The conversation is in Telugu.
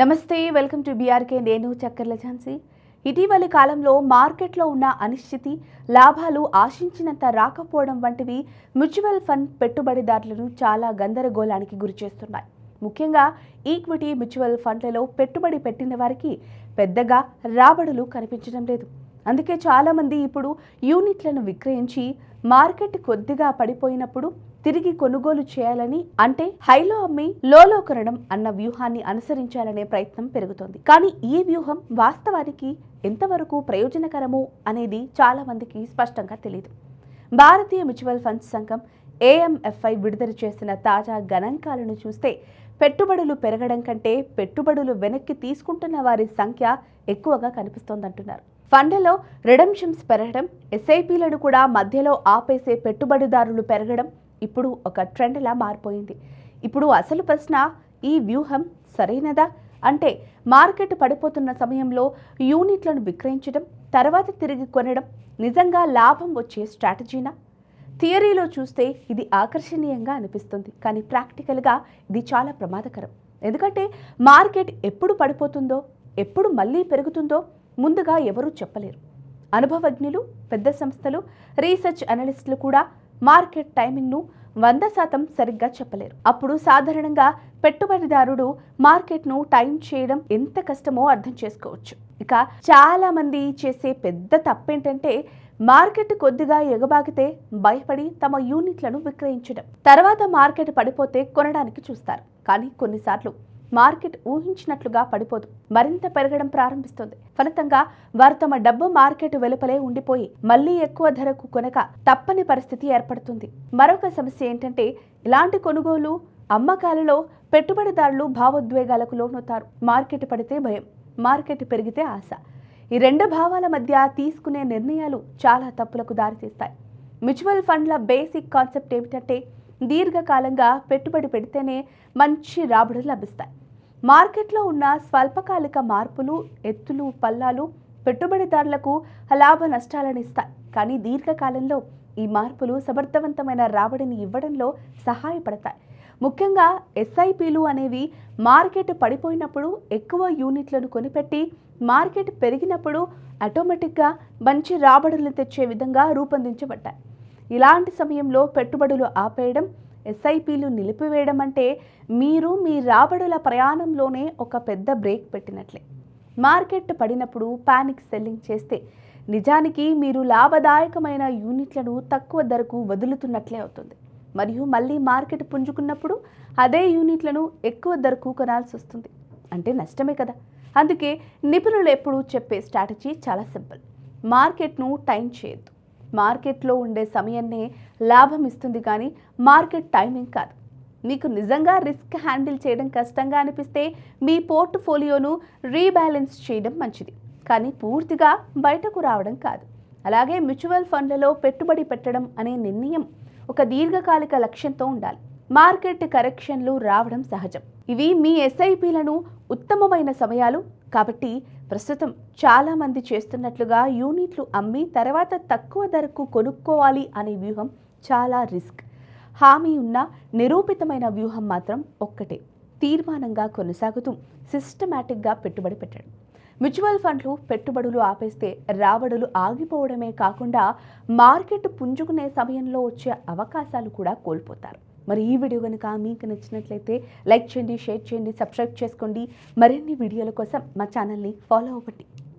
నమస్తే వెల్కమ్ టు బీఆర్కే నేను చక్కర్ల ఝాన్సీ. ఇటీవలి కాలంలో మార్కెట్లో ఉన్న అనిశ్చితి లాభాలు ఆశించినంత రాకపోవడం వంటివి మ్యూచువల్ ఫండ్ పెట్టుబడిదారులను చాలా గందరగోళానికి గురిచేస్తున్నాయి. ముఖ్యంగా ఈక్విటీ మ్యూచువల్ ఫండ్లలో పెట్టుబడి పెట్టిన వారికి పెద్దగా రాబడులు కనిపించడం లేదు. అందుకే చాలామంది ఇప్పుడు యూనిట్లను విక్రయించి మార్కెట్ కొద్దిగా పడిపోయినప్పుడు తిరిగి కొనుగోలు చేయాలని అంటే హైలో అమ్మి లోలో కొనడం అన్న వ్యూహాన్ని అనుసరించాలనే ప్రయత్నం పెరుగుతోంది. కానీ ఈ వ్యూహం వాస్తవానికి ఎంతవరకు ప్రయోజనకరము అనేది చాలా మందికి స్పష్టంగా తెలియదు భారతీయ మ్యూచువల్ ఫండ్స్ సంఘం ఏఎంఎఫ్ఐ విడుదల చేసిన తాజా గణాంకాలను చూస్తే పెట్టుబడులు పెరగడం కంటే పెట్టుబడులు వెనక్కి తీసుకుంటున్న వారి సంఖ్య ఎక్కువగా కనిపిస్తోందంటున్నారు. ఫండ్లలో రిడమ్షన్స్ పెరగడం ఎస్ఐపీలను కూడా మధ్యలో ఆపేసే పెట్టుబడిదారులు పెరగడం ఇప్పుడు ఒక ట్రెండ్లా మారిపోయింది. ఇప్పుడు అసలు ప్రశ్న ఈ వ్యూహం సరైనదా? అంటే మార్కెట్ పడిపోతున్న సమయంలో యూనిట్లను విక్రయించడం తర్వాత తిరిగి కొనడం నిజంగా లాభం వచ్చే స్ట్రాటజీనా? థియరీలో చూస్తే ఇది ఆకర్షణీయంగా అనిపిస్తుంది కానీ ప్రాక్టికల్గా ఇది చాలా ప్రమాదకరం. ఎందుకంటే మార్కెట్ ఎప్పుడు పడిపోతుందో ఎప్పుడు మళ్ళీ పెరుగుతుందో ముందుగా ఎవరూ చెప్పలేరు. అనుభవజ్ఞులు పెద్ద సంస్థలు రీసెర్చ్ అనలిస్టులు కూడా మార్కెట్ టైమింగ్ను వంద శాతం సరిగ్గా చెప్పలేరు. అప్పుడు సాధారణంగా పెట్టుబడిదారుడు మార్కెట్ను టైం చేయడం ఎంత కష్టమో అర్థం చేసుకోవచ్చు. ఇక చాలామంది చేసే పెద్ద తప్పేంటంటే మార్కెట్ కొద్దిగా ఎగబాకితే భయపడి తమ యూనిట్లను విక్రయించడం. తర్వాత మార్కెట్ పడిపోతే కొనడానికి చూస్తారు. కానీ కొన్నిసార్లు మార్కెట్ ఊహించినట్లుగా పడిపోదు. మరింత పెరగడం ప్రారంభిస్తుంది. ఫలితంగా వారు తమ డబ్బు మార్కెట్ వెలుపలే ఉండిపోయి మళ్ళీ ఎక్కువ ధరకు కొనక తప్పని పరిస్థితి ఏర్పడుతుంది. మరొక సమస్య ఏంటంటే ఇలాంటి కొనుగోలు అమ్మకాలలో పెట్టుబడిదారులు భావోద్వేగాలకు లోనవుతారు. మార్కెట్ పడితే భయం మార్కెట్ పెరిగితే ఆశ. ఈ రెండు భావాల మధ్య తీసుకునే నిర్ణయాలు చాలా తప్పులకు దారితీస్తాయి. మ్యూచువల్ ఫండ్ల బేసిక్ కాన్సెప్ట్ ఏమిటంటే దీర్ఘకాలంగా పెట్టుబడి పెడితేనే మంచి రాబడులు లభిస్తాయి. మార్కెట్లో ఉన్న స్వల్పకాలిక మార్పులు ఎత్తులు పల్లాలు పెట్టుబడిదారులకు లాభ నష్టాలను ఇస్తాయి కానీ దీర్ఘకాలంలో ఈ మార్పులు సమర్థవంతమైన రాబడిని ఇవ్వడంలో సహాయపడతాయి. ముఖ్యంగా ఎస్ఐపిలు అనేవి మార్కెట్ పడిపోయినప్పుడు ఎక్కువ యూనిట్లను కొనిపెట్టి మార్కెట్ పెరిగినప్పుడు ఆటోమేటిక్గా మంచి రాబడులు తెచ్చే విధంగా రూపొందించబడ్డాయి. ఇలాంటి సమయంలో పెట్టుబడులు ఆపేయడం ఎస్ఐపిలు నిలిపివేయడం అంటే మీరు మీ రాబడుల ప్రయాణంలోనే ఒక పెద్ద బ్రేక్ పెట్టినట్లే. మార్కెట్ పడినప్పుడు పానిక్ సెల్లింగ్ చేస్తే నిజానికి మీరు లాభదాయకమైన యూనిట్లను తక్కువ ధరకు వదులుతున్నట్లే అవుతుంది. మరియు మళ్ళీ మార్కెట్ పుంజుకున్నప్పుడు అదే యూనిట్లను ఎక్కువ ధరకు కొనాల్సి వస్తుంది. అంటే నష్టమే కదా. అందుకే నిపుణులు ఎప్పుడూ చెప్పే స్ట్రాటజీ చాలా సింపుల్. మార్కెట్ను టైం చేయొద్దు. మార్కెట్లో ఉండే సమయాన్నే లాభం ఇస్తుంది కానీ మార్కెట్ టైమింగ్ కాదు. మీకు నిజంగా రిస్క్ హ్యాండిల్ చేయడం కష్టంగా అనిపిస్తే మీ పోర్ట్ఫోలియోను రీబ్యాలెన్స్ చేయడం మంచిది. కానీ పూర్తిగా బయటకు రావడం కాదు. అలాగే మ్యూచువల్ ఫండ్లలో పెట్టుబడి పెట్టడం అనే నిర్ణయం ఒక దీర్ఘకాలిక లక్ష్యంతో ఉండాలి. మార్కెట్ కరెక్షన్లు రావడం సహజం. ఇవి మీ ఎస్ఐపిలను ఉత్తమమైన సమయాలు కాబట్టి ప్రస్తుతం చాలామంది చేస్తున్నట్లుగా యూనిట్లు అమ్మి తర్వాత తక్కువ ధరకు కొనుక్కోవాలి అనే వ్యూహం చాలా రిస్క్. హామీ ఉన్న నిరూపితమైన వ్యూహం మాత్రం ఒక్కటే. తీర్మానంగా కొనసాగుతూ సిస్టమేటిక్గా పెట్టుబడి పెట్టడం. మ్యూచువల్ ఫండ్లు పెట్టుబడులు ఆపేస్తే రాబడులు ఆగిపోవడమే కాకుండా మార్కెట్ పుంజుకునే సమయంలో వచ్చే అవకాశాలు కూడా కోల్పోతారు. మరి ఈ వీడియో కనుక మీకు నచ్చినట్లయితే లైక్ చేయండి షేర్ చేయండి సబ్స్క్రైబ్ చేసుకోండి. మరిన్ని వీడియోల కోసం మా ఛానల్ని ఫాలో అవ్వండి.